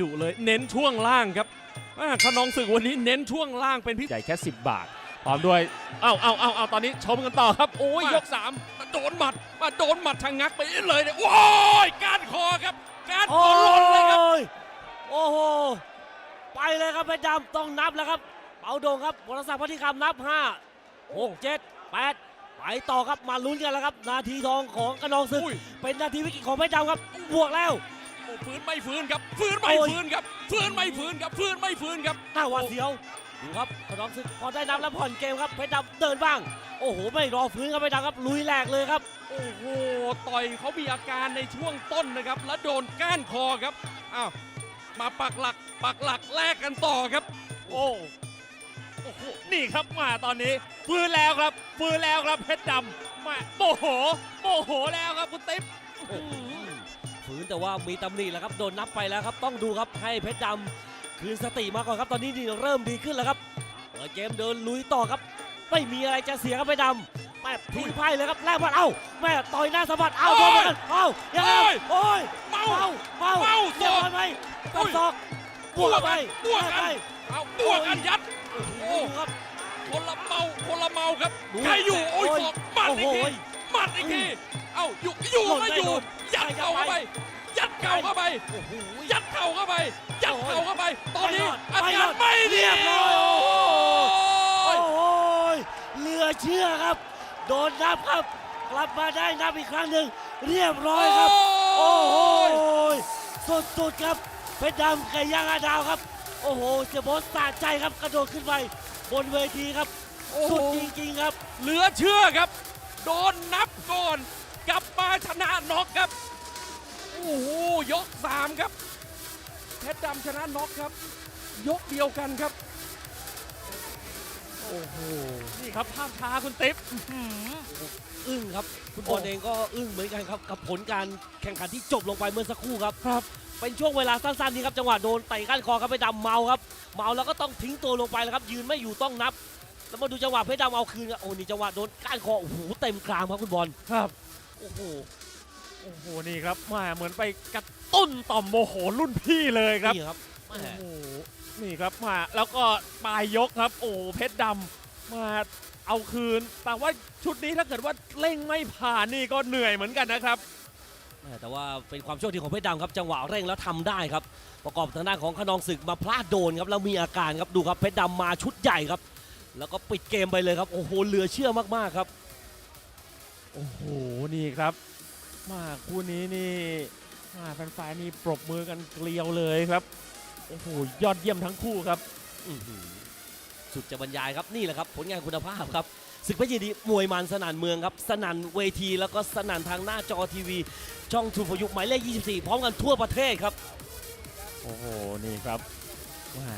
ดุเลยเน้นช่วงล่างครับอ่าขนองศึกวันนี้เน้นช่วงล่างเป็นพิเศษใหญ่แค่ 10 บาทพร้อมด้วยเอ้าเอ้าเอ้าเอ้าตอนนี้ชมกันต่อครับ โอ้ยยก3มาโดนหมัด มาโดนหมัดชะงักไปเลยเนี่ยโอ้ยก้านคอครับก้านคโอ้อหล่นเลยครับยโอ้โหไปเลยครับเพชรดำต้องนับแล้วครับเปาโด่งครับวรศักดิ์พัทธิคำนับ5 6 7 8ไปต่อครับมาลุ้นกันแล้วครับ นาทีทองของกระนองศึกอุ้ยเป็นนาทีวิกฤตของเพชรดำครับบวกแล้ว โอ้ฟื้นไม่ฟื้นครับฟื้นไม่โอ้ยฟื้นครับฟื้นไม่ฟื้นครับฟื้นไม่ฟื้นครับหน้าหวาดเสียวดูครับกระนองศึกพอได้นับแล้วผ่อนเกมครับเพชรดำเดินบ้าง โอ้โหไม่รอฟื้นครับเพชรดำครับลุยแหลกเลยครับ โอ้โหต่อยเขามีอาการในช่วงต้นนะครับ แล้วโดนก้านคอครับอ้าวมาปักหลักปักหลักแลกกันต่อครับ โอ้โอ้โหนี่ครับมาตอนนี้ฟื้นแล้วครับฟื้นแล้วครับเพชรดำมาโมโหโมโหแล้วครับคุณติ๊บ ฝืนแต่ว่ามีตำหนิแล้วครับโดนนับไปแล้วครับต้องดูครับให้เพชรดำคืนสติมาก่อนครับตอนนี้นี่เริ่มดีขึ้นแล้วครับเปิดเกมเดินลุยต่อครับ ไม่มีอะไรจะเสียครับเพชรดำแม่ทิ้งไพ่เลยครับแลกบอลเอ้าแม่ต่อยหน้าสะบัดเอ้าโอ้โดยนเหมือนกันเอ้ายังไงโอ้ยโอ้ยเมาเมาเมาเมาเรียบร้อยศอกไหมอุ้กับยศอกบวกไปบวกกันไปเอาบวกกันยัดโอ้โหครับคนละเมาคนละเมาครับดูใครอยู่โอ้ยโอ้ยศอกหมัดโอ้อีกโหทีหมัดอีกทีเอ้าอยู่อยู่หล่นไม่ไม่อยู่ ยัดเข่าเข้าไป ยัดเข่าเข้าไป ตอนนี้ไม่อารอดการไม่ดีเรียบร้อย โอ้โอ้ยโหเหลือเชื่อครับ โดนนับครับ กลับมาได้นับอีกครั้งหนึ่งเรียบร้อยครับ โอ้โหสุดๆครับเพชรดำไก่ย่างอาดาวครับ โอ้โหเสียโบอสสะใจครับกระโดดขึ้นไปบนเวทีครับ โอ้โห สุดจริงๆครับ เหลือเชื่อครับ โดนนับก่อน กลับมาชนะน็อกครับ โอ้โห ยกสามครับ เพชรดำชนะน็อกครับ ยกเดียวกันครับ โอ้โห นี่ครับภาพช้าคุณติ๊บอื้อหืออึ้งครับคุณบโอ้อลเองก็อึ้งเหมือนกันครับ กับผลการแข่งขันที่จบลงไปเมื่อสักครู่ครับครับ เป็นช่วงเวลาสั้นๆนี้ครับจังหวะโดนเตะก้านคอครับเพชรดำเมาครับ เมาแล้วก็ต้องทิ้งตัวลงไปแล้วครับ ยืนไม่อยู่ต้องนับ แล้วมาดูจังหวะเพชรดำเอาคืนครับโอ้นี่จังหวะโดนก้านคอโอ้โหเต็มกรามครับคุณบอลครับโอ้โห โอ้โหนี่ครับแมาเหมือนไปกระตุ้นต่อมโมโหรุ่นพี่เลยครับ นี่ครับแหโอ้ม่โหนี่ครับมาแล้วก็ปลายยกครับ โอ้โหเพชรดำมาเอาคืน แต่ว่าชุดนี้ถ้าเกิดว่าเร่งไม่ผ่านนี่ก็เหนื่อยเหมือนกันนะครับแหม่แต่ว่าเป็นความโชคดีของเพชรดำครับ จังหวะเร่งแล้วทำได้ครับ ประกอบทางด้านของขนองศึกมาพลาดโดนครับแล้วมีอาการครับดูครับเพชรดำมาชุดใหญ่ครับ แล้วก็ปิดเกมไปเลยครับโอ้โหเหลือเชื่อมากๆครับ โอ้โหนี่ครับ มาคู่นี้นี่มาแฟนๆนี่ปรบมือกันเกลียวเลยครับโอ้โหยอดเยี่ยมทั้งคู่ครับอื้อหือสุดจะบรรยายครับนี่แหละครับ ผลงานคุณภาพครับศึกพระยินดีมวยมันสนั่นเมืองครับสนั่นเวทีแล้วก็สนั่นทางหน้าจอทีวี ช่องทูฟยุหมายเลข24 พร้อมกันทั่วประเทศครับ โอ้โหนี่ครับมา